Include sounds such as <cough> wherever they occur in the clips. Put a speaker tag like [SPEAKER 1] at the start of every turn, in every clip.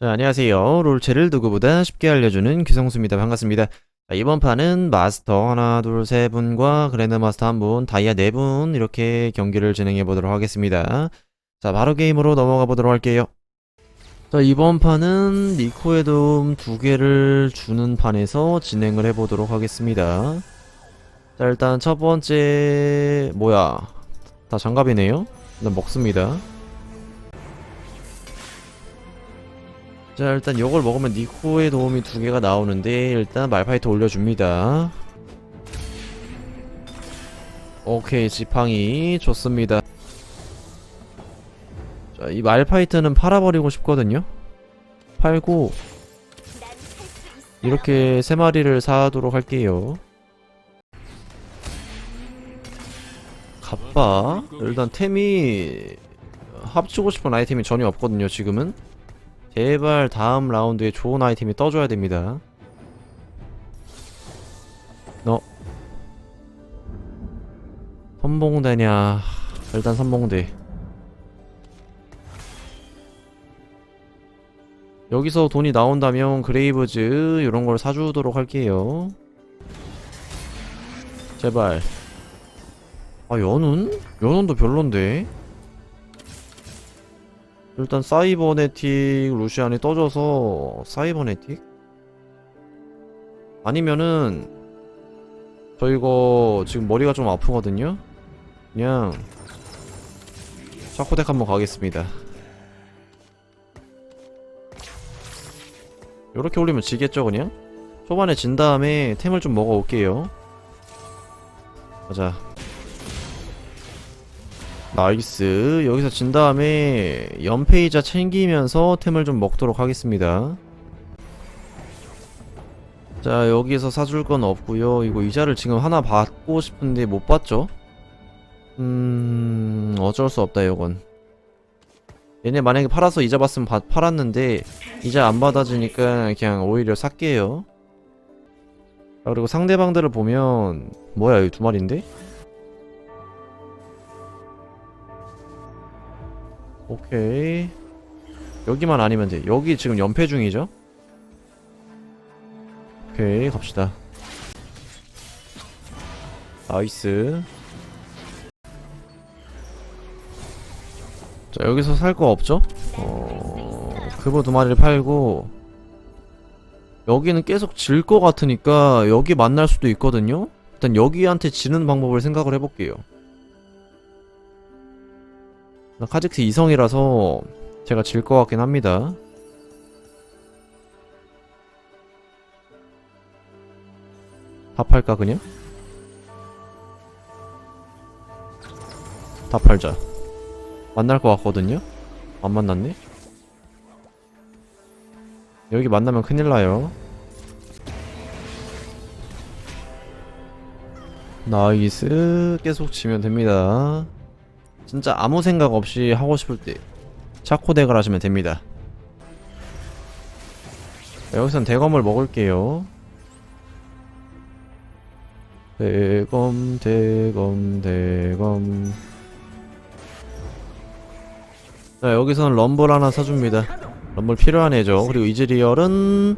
[SPEAKER 1] 자, 안녕하세요. 롤체를 누구보다 쉽게 알려주는 귀성수입니다. 반갑습니다. 자, 이번 판은 마스터 하나, 둘, 세 분과 그랜드 마스터 한 분, 다이아 네 분 이렇게 경기를 진행해 보도록 하겠습니다. 자, 바로 게임으로 넘어가 보도록 할게요. 자, 이번 판은 니코의 도움 두 개를 주는 판에서 진행을 해 보도록 하겠습니다. 자, 일단 첫 번째 뭐야? 다 장갑이네요. 일단 먹습니다. 자 일단 요걸 먹으면 니코의 도움이 두 개가 나오는데 일단 말파이트 올려줍니다. 오케이 지팡이. 좋습니다. 자 이 말파이트는 팔아버리고 싶거든요. 팔고 이렇게 세 마리를 사도록 할게요. 갑바. 일단 템이 합치고 싶은 아이템이 전혀 없거든요 지금은 제발 다음 라운드에 좋은 아이템이 떠줘야 됩니다. 너 선봉대냐? 일단 선봉대. 여기서 돈이 나온다면 그레이브즈 이런 걸 사주도록 할게요. 제발. 아 연운? 연운도 별론데. 일단 사이버네틱 루시안이 떠져서 사이버네틱? 아니면은 저 이거 지금 머리가 좀 아프거든요? 그냥 샤코덱 한번 가겠습니다 요렇게 올리면 지겠죠 그냥? 초반에 진 다음에 템을 좀 먹어 올게요 가자 나이스. 여기서 진 다음에 연페이자 챙기면서 템을 좀 먹도록 하겠습니다. 자 여기서 사줄 건 없고요. 이거 이자를 지금 하나 받고 싶은데 못 받죠? 음 어쩔 수 없다 이건. 얘네 만약에 팔아서 이자 받으면 받, 팔았는데 이자 안 받아주니까 그냥 오히려 살게요. 자 그리고 상대방들을 보면 뭐야 여기 두 마리인데? 오케이 여기만 아니면 돼 여기 지금 연패 중이죠? 오케이 갑시다 나이스 자 여기서 살 거 없죠? 어... 그거 두 마리를 팔고 여기는 계속 질 거 같으니까 여기 만날 수도 있거든요? 일단 여기한테 지는 방법을 생각을 해볼게요 카직스 이성이라서 제가 질 것 같긴 합니다. 다 팔까 그냥? 다 팔자. 만날 것 같거든요? 안 만났네? 여기 만나면 큰일 나요. 나이스 계속 치면 됩니다. 진짜 아무 생각 없이 하고 싶을 때 차코 덱을 하시면 됩니다. 여기선 대검을 먹을게요. 대검, 대검, 대검. 자, 여기서는 럼블 하나 사줍니다. 럼블 필요한 애죠. 그리고 이즈리얼은,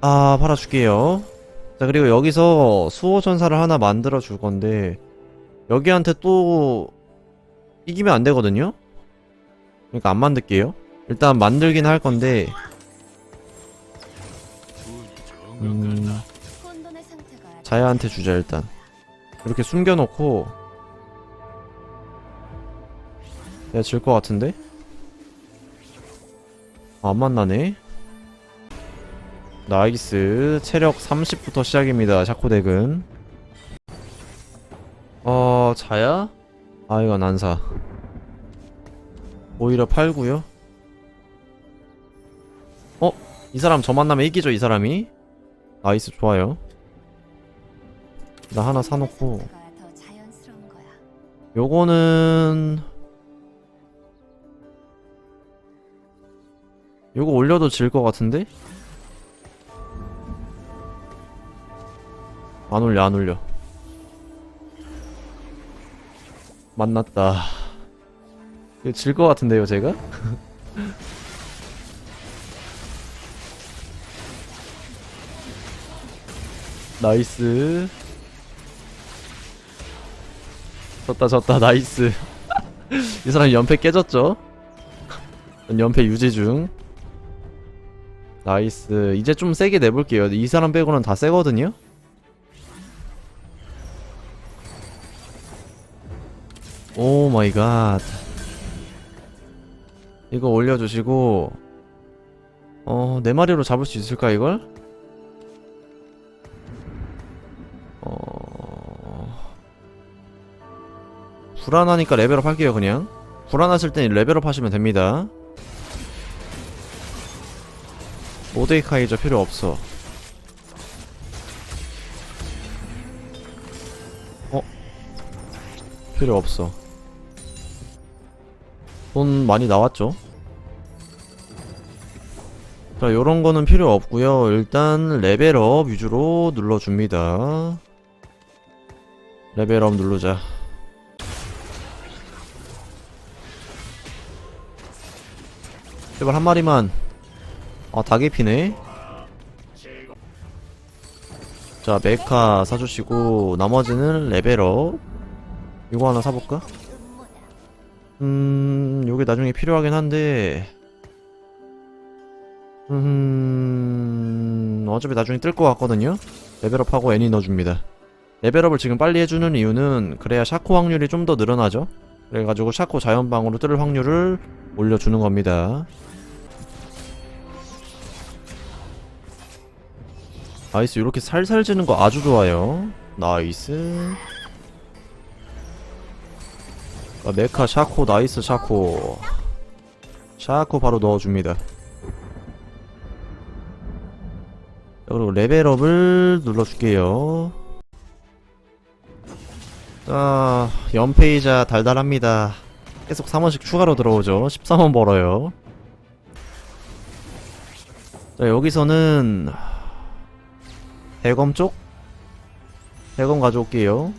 [SPEAKER 1] 아, 팔아줄게요. 자, 그리고 여기서 수호전사를 하나 만들어 줄 건데, 여기한테 또 이기면 안 되거든요? 그러니까 안 만들게요. 일단 만들긴 할 건데, 음, 자야한테 주자, 일단. 이렇게 숨겨놓고, 내가 질 것 같은데? 아, 안 만나네? 나이스. 체력 30부터 시작입니다, 샤코덱은. 어, 자야? 아, 이건 안 사. 오히려 팔고요. 어? 이 사람 저 만나면 이기죠, 이 사람이? 나이스, 좋아요. 나 하나 사놓고. 요거는 요거 올려도 질 것 같은데? 안 올려 안 올려 만났다. 이거 질 것 같은데요, 제가? <laughs> 나이스. 졌다, 졌다, 나이스. <laughs> 이 사람 연패 깨졌죠? <laughs> 연패 유지 중. 나이스. 이제 좀 세게 내볼게요. 이 사람 빼고는 다 세거든요? 오 마이 갓. 이거 올려주시고, 어, 네 마리로 잡을 수 있을까, 이걸? 어... 불안하니까 레벨업 할게요, 그냥. 불안하실 땐 레벨업 하시면 됩니다. 모데이카이저 필요 없어. 어? 필요 없어. 돈 많이 나왔죠? 자, 요런 거는 필요 없고요. 일단 레벨업 위주로 눌러줍니다. 레벨업 누르자. 제발 한 마리만. 아, 다개피네. 자, 메카 사주시고, 나머지는 레벨업. 이거 하나 사볼까? 음, 요게 나중에 필요하긴 한데, 음, 어차피 나중에 뜰 것 같거든요? 레벨업하고 애니 넣어줍니다. 레벨업을 지금 빨리 해주는 이유는, 그래야 샤코 확률이 좀 더 늘어나죠? 그래가지고 샤코 자연방으로 뜰 확률을 올려주는 겁니다. 나이스, 이렇게 살살 지는 거 아주 좋아요. 나이스. 아, 메카 샤코 나이스 샤코. 샤코 바로 넣어줍니다. 자, 그리고 레벨업을 눌러줄게요. 자 연페이자 달달합니다. 계속 3원씩 추가로 들어오죠. 13원 벌어요. 자 여기서는 대검 쪽? 대검 가져올게요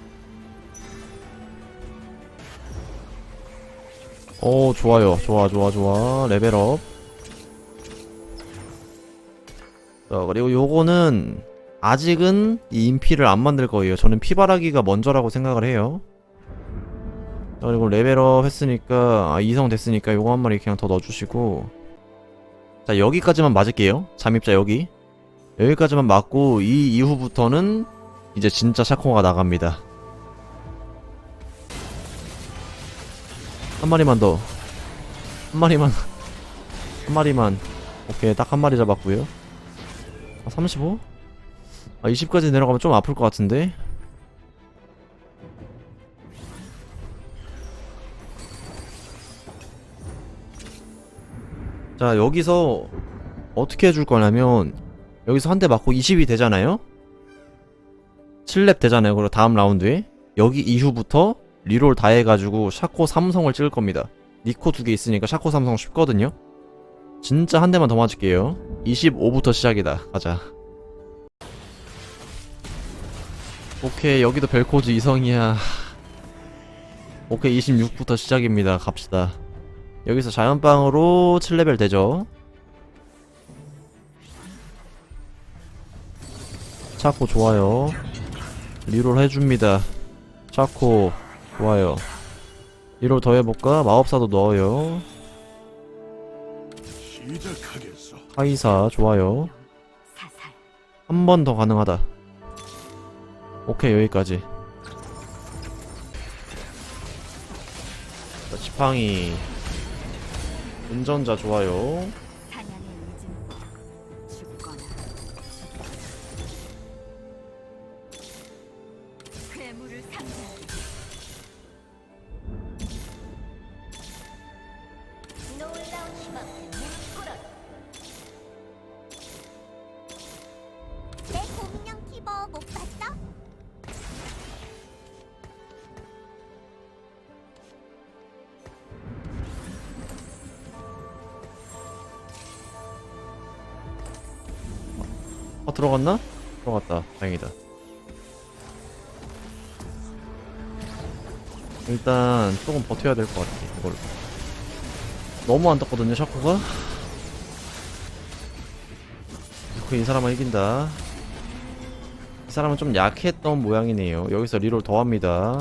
[SPEAKER 1] 오 좋아요. 좋아 좋아 좋아. 레벨업. 자 그리고 요거는 아직은 이 인피를 안 만들 거예요. 저는 피바라기가 먼저라고 생각을 해요. 자 그리고 레벨업 했으니까 아 2성 됐으니까 요거 한 마리 그냥 더 넣어주시고. 자 여기까지만 맞을게요. 잠입자 여기. 여기까지만 맞고 이 이후부터는 이제 진짜 샤코가 나갑니다 한 마리만 더. 한 마리만. 한 마리만. 오케이, 딱 한 마리 잡았고요. 아, 35? 아, 20까지 내려가면 좀 아플 것 같은데? 자, 여기서 어떻게 해줄 거냐면, 여기서 한 대 맞고 20이 되잖아요? 7렙 되잖아요. 그리고 다음 라운드에. 여기 이후부터 리롤 다 해가지고 샤코 삼성을 찍을 겁니다. 니코 두 개 있으니까 샤코 삼성 쉽거든요. 진짜 한 대만 더 맞을게요. 25부터 시작이다. 가자. 오케이 여기도 벨코즈 이성이야. 오케이 26부터 시작입니다. 갑시다. 여기서 자연빵으로 7레벨 되죠. 차코 좋아요. 리롤 해줍니다. 차코 좋아요. 1호 더 해볼까? 마법사도 넣어요. 하이사 좋아요. 한 번 더 가능하다. 오케이 여기까지. 자, 지팡이 운전자 좋아요. 들어갔나? 들어갔다. 다행이다. 일단 조금 버텨야 될 것 같아. 이걸 너무 안 떴거든요. 샤코가. 그이 사람은 이긴다. 사람은 좀 약했던 모양이네요. 여기서 리롤 더합니다.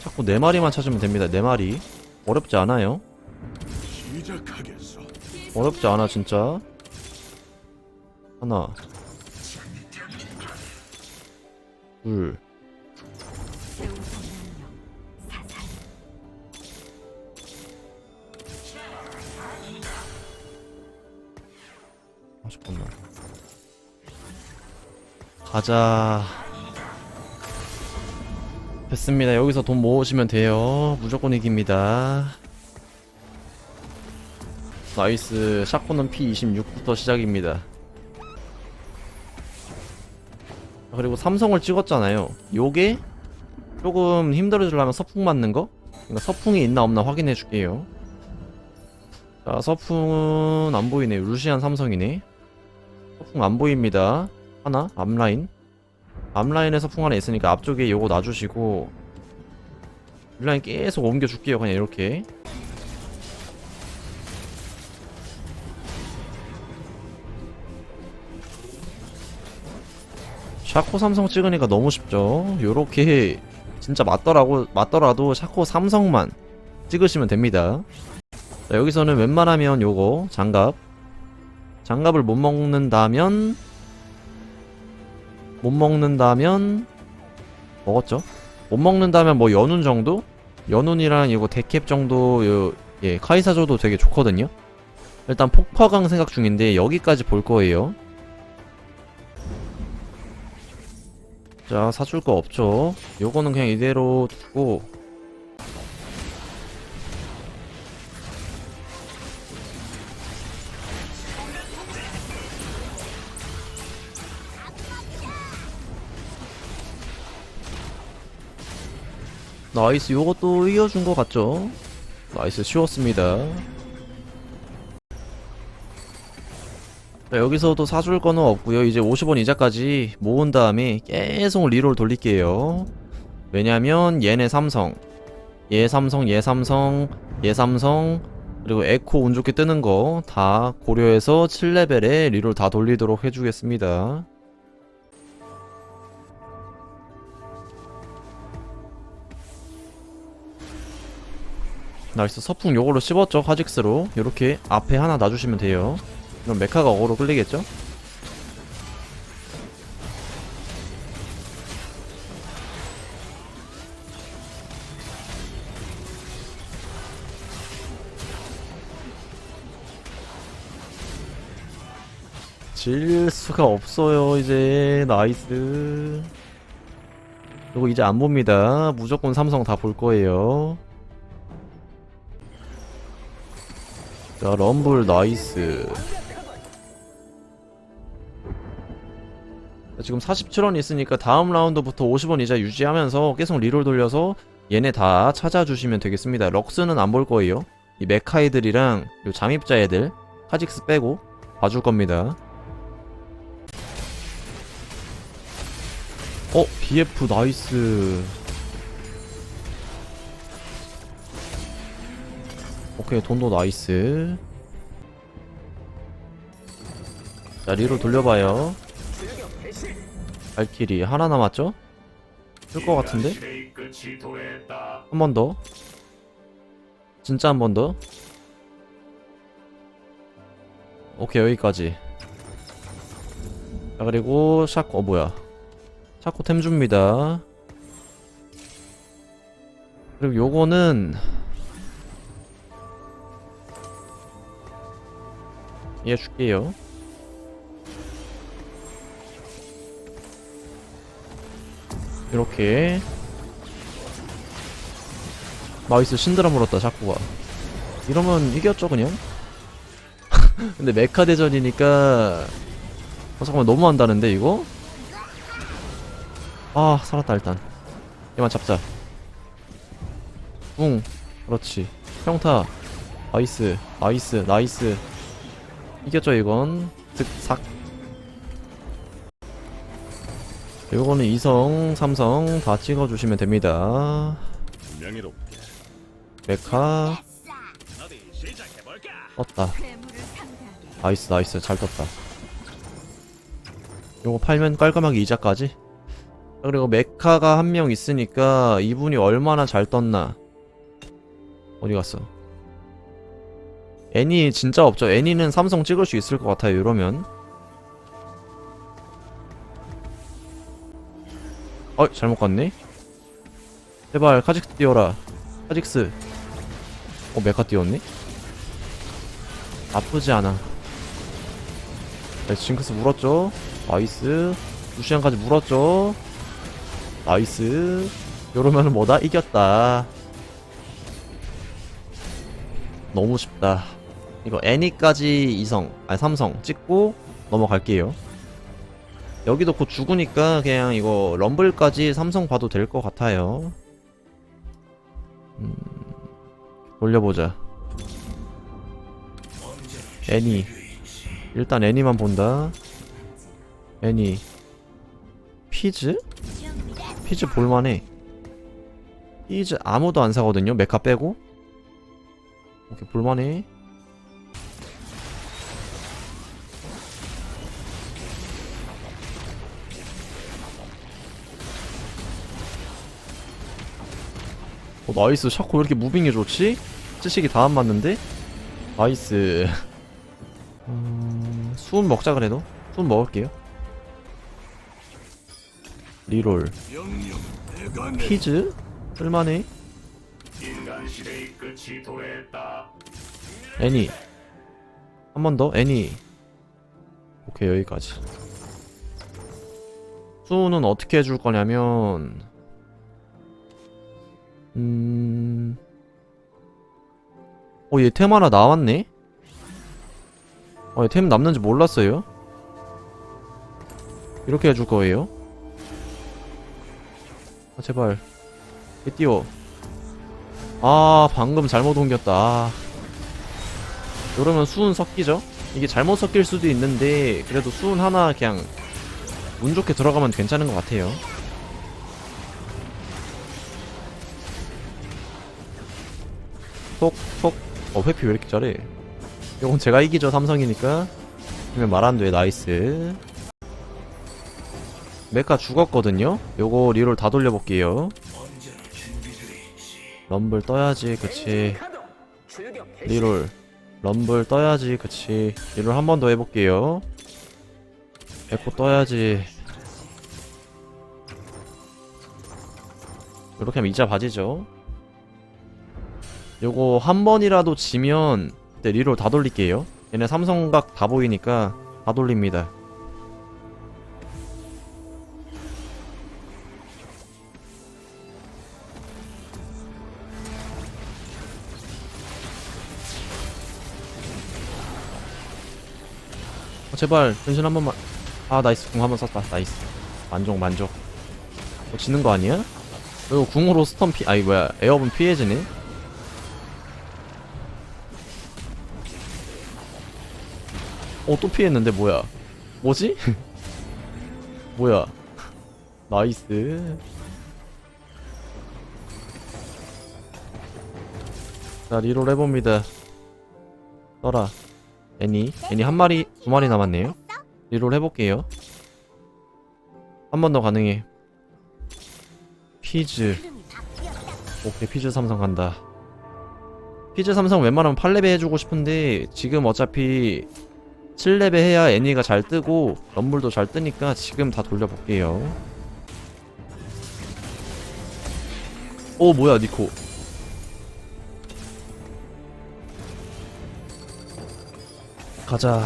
[SPEAKER 1] 자꾸 네 마리만 찾으면 됩니다. 네 마리. 어렵지 않아요. 어렵지 않아 진짜. 하나, 둘, 아, 잠깐만. 가자. 됐습니다. 여기서 돈 모으시면 돼요. 무조건 이깁니다. 나이스. 샷건은 P26부터 시작입니다. 그리고 삼성을 찍었잖아요. 요게 조금 힘들어지려면 서풍 맞는 거? 그러니까 서풍이 있나 없나 확인해 줄게요. 자, 서풍은 안 보이네. 루시안 삼성이네. 서풍 안 보입니다. 하나, 앞라인. 앞라인에 서풍 하나 있으니까 앞쪽에 요거 놔주시고, 뒷라인 계속 옮겨 줄게요. 그냥 이렇게. 샤코 삼성 찍으니까 너무 쉽죠. 요렇게 진짜 맞더라고 맞더라도 샤코 삼성만 찍으시면 됩니다. 자, 여기서는 웬만하면 요거 장갑 장갑을 못 먹는다면 못 먹는다면 먹었죠? 못 먹는다면 뭐 연운 정도? 연운이랑 이거 데캡 정도 요, 예 카이사 줘도 되게 좋거든요. 일단 폭파강 생각 중인데 여기까지 볼 거예요. 자 사줄 거 없죠. 요거는 그냥 이대로 두고 나이스 요것도 이겨준 것 같죠? 나이스 쉬웠습니다 자, 여기서도 사줄 거는 없고요. 이제 50원 이자까지 모은 다음에 계속 리롤 돌릴게요. 왜냐면 얘네 삼성 얘 삼성 얘 삼성 얘 삼성 그리고 에코 운 좋게 뜨는 거 다 고려해서 7레벨에 리롤 다 돌리도록 해주겠습니다. 나이스. 서풍 요걸로 씹었죠 카직스로? 요렇게 앞에 하나 놔주시면 돼요 그럼 메카가 어그로 끌리겠죠? 질 수가 없어요 이제. 나이스. 그리고 이제 안 봅니다. 무조건 삼성 다 볼 거예요. 자 럼블 나이스 지금 47원 있으니까 다음 라운드부터 50원 이자 유지하면서 계속 리롤 돌려서 얘네 다 찾아주시면 되겠습니다. 럭스는 안 볼 거예요. 이 메카 애들이랑 요 잠입자 애들 카직스 빼고 봐줄 겁니다. 어 BF 나이스. 오케이 돈도 나이스. 자 리로 돌려봐요 발키리 하나 남았죠? 쓸 것 같은데? 한 번 더? 진짜 한 번 더? 오케이 여기까지. 자 그리고 샤코 어 뭐야? 샤코 템 줍니다. 그리고 요거는 얘 줄게요 이렇게. 나이스 신드라 물었다 샤코가. 이러면 이겼죠 그냥? <laughs> 근데 메카 대전이니까 어 잠깐만 너무 한다는데 이거? 아 살았다 일단. 얘만 잡자. 응 그렇지. 평타. 나이스 나이스 나이스. 이겼죠 이건. 득삭 요거는 2성 3성 다 찍어주시면 됩니다.
[SPEAKER 2] 명예롭게.
[SPEAKER 1] 메카.
[SPEAKER 2] 어디 시작해볼까?
[SPEAKER 1] 떴다. 나이스 나이스. 잘 떴다. 요거 팔면 깔끔하게 이자까지? 그리고 메카가 한 명 있으니까 이분이 얼마나 잘 떴나. 어디 갔어? 애니 진짜 없죠? 애니는 삼성 찍을 수 있을 것 같아요 이러면 어 잘못 갔네? 제발 카직스 띄워라. 카직스. 어 메카 띄웠네? 나쁘지 않아. 네, 징크스 물었죠? 나이스. 루시안까지 물었죠? 나이스. 요러면은 뭐다? 이겼다. 너무 쉽다. 이거 애니까지 이성 아니 삼성 찍고 넘어갈게요 여기도 곧 죽으니까 그냥 이거 럼블까지 삼성 봐도 될 것 같아요. 음, 돌려보자. 애니. 일단 애니만 본다. 애니. 피즈? 피즈 볼만해. 피즈 아무도 안 사거든요. 메카 빼고. 오케이 볼만해 어, 나이스. 샤코 왜 이렇게 무빙이 좋지? 찌식이 다 안 맞는데? 나이스. <laughs> 음... 수은 먹자 그래도? 수은 먹을게요. 리롤. 피즈? 쓸만해. 애니. 한 번 더? 애니. 오케이 여기까지. 수는 어떻게 해줄 거냐면 음... 어, 얘 템 하나 나왔네? 어, 얘템 남는지 몰랐어요? 이렇게 해줄 거예요? 아, 제발. 얘 띄워. 아, 방금 잘못 옮겼다. 아. 이러면 수은 섞이죠? 이게 잘못 섞일 수도 있는데, 그래도 수은 하나 그냥 운 좋게 들어가면 괜찮은 것 같아요. 톡, 톡. 어, 회피 왜 이렇게 잘해? 이건 제가 이기죠, 삼성이니까. 그러면 말안 돼, 나이스. 메카 죽었거든요? 요거 리롤 다 돌려볼게요. 럼블 떠야지, 그치. 리롤. 럼블 떠야지, 그치. 리롤 한 번 더 해볼게요. 에코 떠야지. 이렇게 하면 이자 바지죠. 요거 한 번이라도 지면 그때 리롤 다 돌릴게요. 얘네 삼성각 다 보이니까 다 돌립니다. 어, 제발 변신 한 번만. 아 나이스 궁 한 번 썼다. 나이스. 만족 만족. 어, 지는 거 아니야? 이거 궁으로 스턴 피 아이 뭐야 에어본 피해지네. 어 또 피했는데 뭐야? 뭐지? <laughs> 뭐야? 나이스. 자 리롤 해봅니다. 떠라. 애니 애니 한 마리 두 마리 남았네요. 리롤 해볼게요. 한 번 더 가능해. 피즈. 오케이 피즈 삼성 간다. 피즈 삼성 웬만하면 8레벨 해주고 싶은데 지금 어차피 7레벨 해야 애니가 잘 뜨고 럼블도 잘 뜨니까 지금 다 돌려볼게요. 오 뭐야 니코. 가자.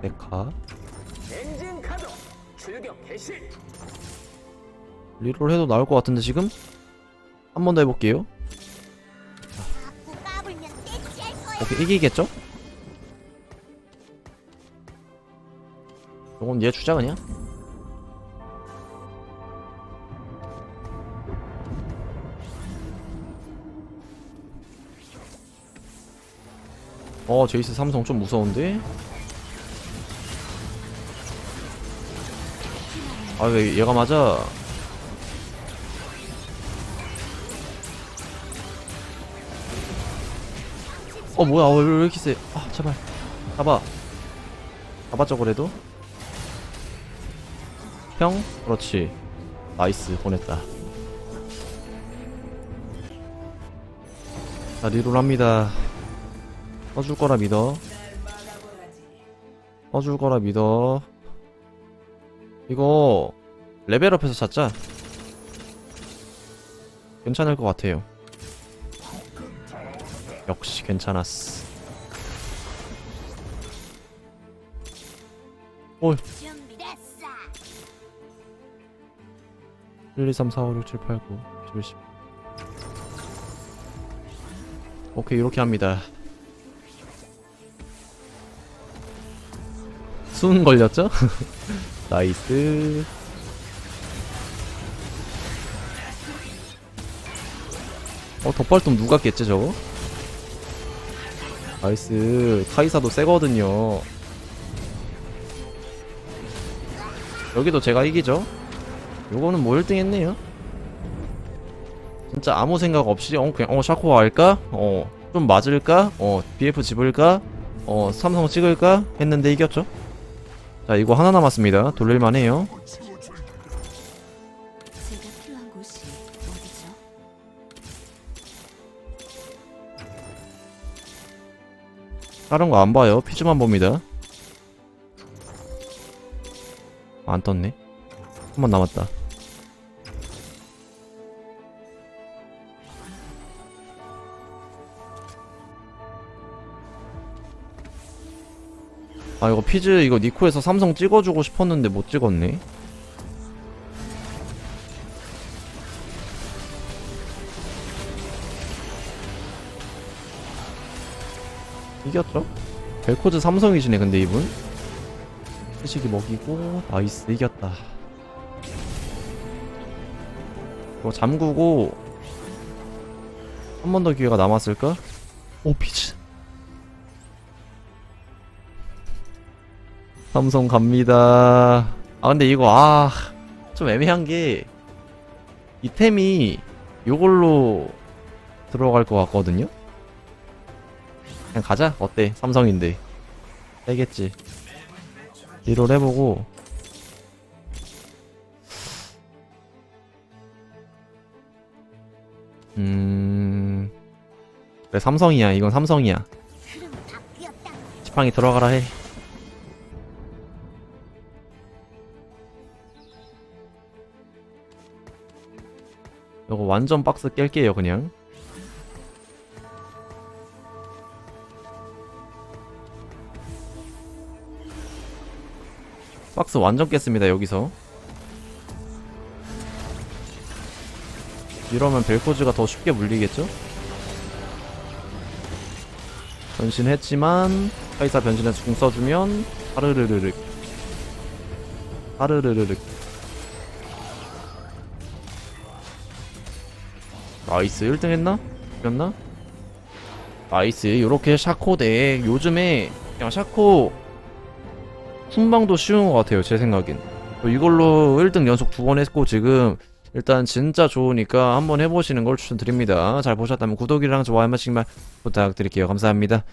[SPEAKER 1] 메카.
[SPEAKER 3] 엔진 가동 출격 개시
[SPEAKER 1] 리롤 해도 나올 것 같은데 지금? 한 번 더 해볼게요. 오케이 이기겠죠? 요건 얘 주자 그냥. 어 제이스 삼성 좀 무서운데? 아 왜 얘가 맞아? 어 뭐야? 왜, 왜 이렇게 세? 아 제발. 잡아. 잡았죠 그래도? 평? 그렇지. 나이스 보냈다. 자 리롤 합니다. 써줄 거라 믿어. 써줄 거라 믿어. 이거 레벨업해서 찾자. 괜찮을 것 같아요 역시 괜찮았어 오
[SPEAKER 4] 준비됐어.
[SPEAKER 1] 1, 2, 3, 4, 5, 6, 7, 8, 9, 10, 10. 오케이, 이렇게 합니다. 순 걸렸죠? <laughs> 나이스. 어, 덧발톱 누가 깼지, 저거? 나이스. 카이사도 세거든요. 여기도 제가 이기죠? 요거는 뭐 1등 했네요. 진짜 아무 생각 없이 어 그냥 어 샤코 할까? 어 좀 맞을까? 어 BF 집을까? 어 삼성 찍을까? 했는데 이겼죠. 자 이거 하나 남았습니다. 돌릴만 해요. 다른 거 안 봐요. 피즈만 봅니다. 안 떴네. 한 번 남았다. 아 이거 피즈 이거 니코에서 삼성 찍어주고 싶었는데 못 찍었네. 이겼죠? 벨코즈 삼성이시네 근데 이분 회식이 먹이고 나이스 이겼다 이거 잠그고 한 번 더 기회가 남았을까? 오 피즈 삼성 갑니다 아 근데 이거 아 좀 애매한 게 이템이 요걸로 들어갈 것 같거든요? 그냥 가자. 어때? 삼성인데. 세겠지? 리롤 해보고. 음. 그래 삼성이야. 이건 삼성이야. 지팡이 들어가라 해. 이거 완전 박스 깰게요 그냥 박스 완전 깼습니다 여기서 이러면 벨코즈가 더 쉽게 물리겠죠? 변신했지만 카이사 변신해서 궁 써주면 하르르르륵 하르르르륵 나이스 1등 했나? 이겼나? 나이스 요렇게 샤코 덱 요즘에 그냥 샤코 순방도 쉬운 것 같아요 제 생각엔. 어, 이걸로 1등 연속 두 번 했고 지금 일단 진짜 좋으니까 한번 해보시는 걸 추천드립니다. 잘 보셨다면 구독이랑 좋아요 한 번씩만 부탁드릴게요. 감사합니다